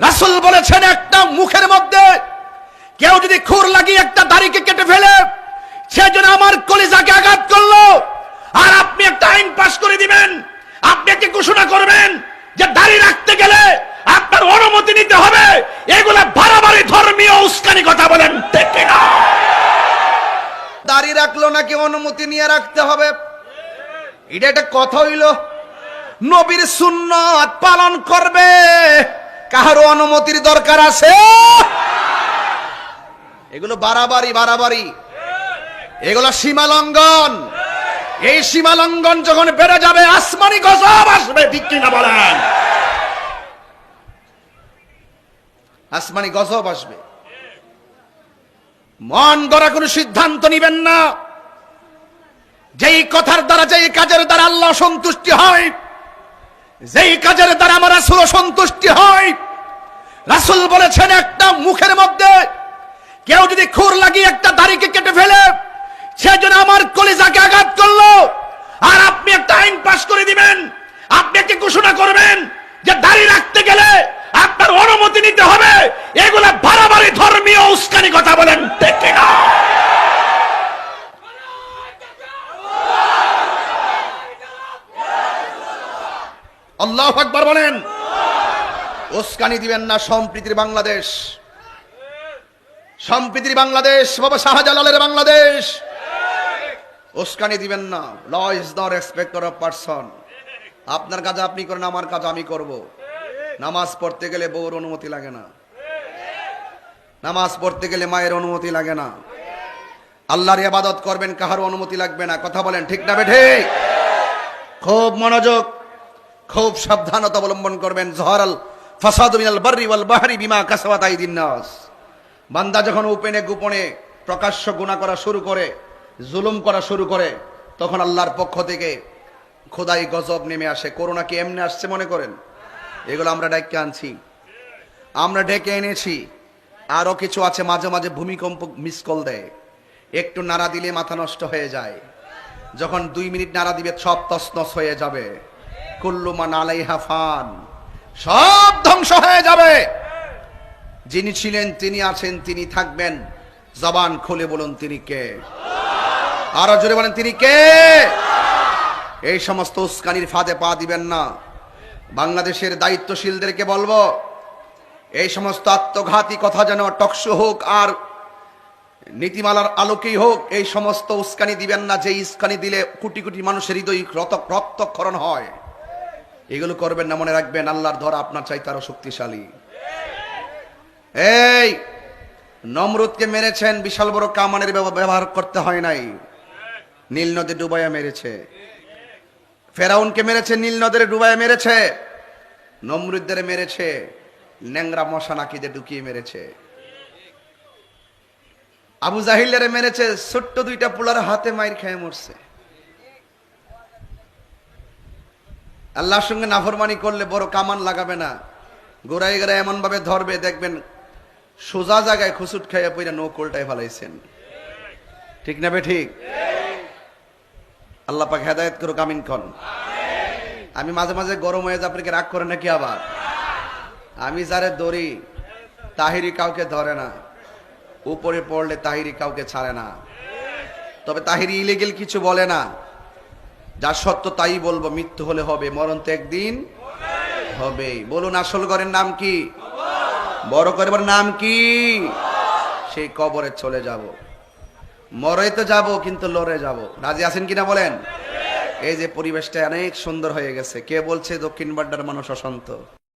রাসূল বলেছেন একটা মুখের মধ্যে কেউ যদি খুর লাগিয়ে একটা দাড়িকে কেটে ফেলে সে যেন আমার কলিজাকে আঘাত করল। আর আপনি একটা আইন পাশ করে দিবেন। আপনি একটা ঘোষণা করবেন যে দাড়ি রাখতে গেলে আপনার অনুমতি নিতে হবে। এগুলা বাড়াবাড়ি ধর্মীয় উস্কানি কথা বলেন কিনা? দাড়ি রাখল নাকি অনুমতি নিয়ে রাখতে হবে? এটা একটা কথা হইল। নবীর সুন্নত পালন করবে। কাহারও অনুমতির দরকার আছে? এগুলো বাড়াবাড়ি বাড়াবাড়ি। এগুলো সীমা লঙ্ঘন। এই সীমা লঙ্ঘন যখন বেড়ে যাবে, আসমানি গজব আসবে, ঠিক কিনা বলেন? আসমানি গজব আসবে। মন গড়া কোনো সিদ্ধান্ত নিবেন না। যেই কথার দ্বারা, যেই কাজের দ্বারা আল্লাহ সন্তুষ্টি হয়, যেই কাজের দ্বারা আমার সন্তুষ্টি হয় রাসূল বলেছেন একটা মুখের মধ্যে কেউ যদি খুর লাগিয়ে একটা দাড়িকে কেটে ফেলে, সে যেন আমার কলিজাকে আঘাত করল। আর আপনি একটা আইন পাশ করে দিবেন, আপনি একটা ঘোষণা করবেন যে দাড়ি রাখতে গেলে আপনার অনুমতি নিতে হবে। এগুলা বাড়াবাড়ি ধর্মীয় উস্কানি কথা বলেন কিনা? আল্লাহ আকবার বলেন। উস্কানি দিবেন না সম্প্রীতির বাংলাদেশ। সম্প্রীতির বাংলাদেশ, বাবা শাহজালালের বাংলাদেশ। উস্কানি দিবেন না। Law is the respecter of person আপনার কাজ আপনি করেন, আমার কাজ আমি করব। নামাজ পড়তে গেলে বউর অনুমতি লাগে না। নামাজ পড়তে গেলে মায়ের অনুমতি লাগে না। আল্লাহর ইবাদত করবেন কাহার অনুমতি লাগবে না। কথা বলেন, ঠিক না বেঠে? খুব মনোযোগ, খুব সাবধানতা অবলম্বন করবেন। জহরাল বিমা বান্দা যখন উপেনে, গোপনে প্রকাশ্য গুনাহ করা শুরু করে, জুলুম করা শুরু করে, তখন আল্লাহর পক্ষ থেকে খোদাই গজব নেমে আসে। করোনা কি এমনি আসছে মনে করেন? এগুলো আমরা ডেকে আনছি। আমরা ডেকে এনেছি। আরও কিছু আছে, মাঝে মাঝে ভূমিকম্প মিস কল দেয়। একটু নাড়া দিলে মাথা নষ্ট হয়ে যায়। যখন দুই মিনিট নাড়া দিবে, সব তসনস হয়ে যাবে। কুল্লুমান আলাইহা ফান। সব ধ্বংস হয়ে যাবে। যিনি ছিলেন, তিনি আছেন, তিনি থাকবেন। জবান খুলে বলুন, তিনি কে? আরও জোরে বলেন, তিনি কে? এই সমস্ত উস্কানির ফাঁদে পা দিবেন না। বাংলাদেশের দায়িত্বশীলদেরকে বলব, এই সমস্ত আত্মঘাতী কথা যেন টকশো হোক আর নীতিমালার আলোকেই হোক, এই সমস্ত উস্কানি দিবেন না। যে উস্কানি দিলে কোটি কোটি মানুষের হৃদয় রক্তক্ষরণ হয়। এগুলো করবেন না, মনে রাখবেন, আল্লাহর ধর আপনার চাই আরও শক্তিশালী। এই, নমরুদকে মেরেছেন, বিশাল বড় কামানের ব্যবহার করতে হয় নাই। নীল নদে ডুবাইয়া মেরেছে। ফেরাউনকে মেরেছে, নীল নদের ডুবাইয়া মেরেছে। নমরুদদের মেরেছে, ন্যাংরা মশা নাকিতে ঢুকিয়ে মেরেছে। আবু জাহিলের মেরেছে, ছোট্ট দুইটা পোলার হাতে মাইর খেয়ে মরছে। আল্লাহর সঙ্গে নাফরমানি করলে বড় কামান লাগাবে না। গোড়ায় গোড়ায় এমন ভাবে ধরবে, দেখবেন সোজা জায়গায় খুসুট খাইয়া পইরা নো কোলটায় ফেলাইছেন। ঠিক না বে ঠিক? আল্লাহ পাক হেদায়ত করুক, আমিন কন। আমি মাঝে মাঝে গরম হয়ে যা রাগ করে নাকি আবার? আমি যারে দড়ি তাহিরি কাউকে ধরে না। উপরে পড়লে তাহিরি কাউকে ছাড়ে না। তবে তাহিরি ইলিগেল কিছু বলে না। যা সত্য তাই বলব, মৃত্যু হলে হবে, মরণ তো একদিন হবে বলুন, আসল ঘরের নাম কি? বড় করে বলেন নাম কি? সেই কবরে চলে যাব। মরে তো যাব, কিন্তু লড়ে যাব। রাজি আছেন কিনা বলেন? এই যে পরিবেশটা অনেক সুন্দর হয়ে গেছে। কে বলছে দক্ষিণ বাড্ডার মানুষ অশান্ত?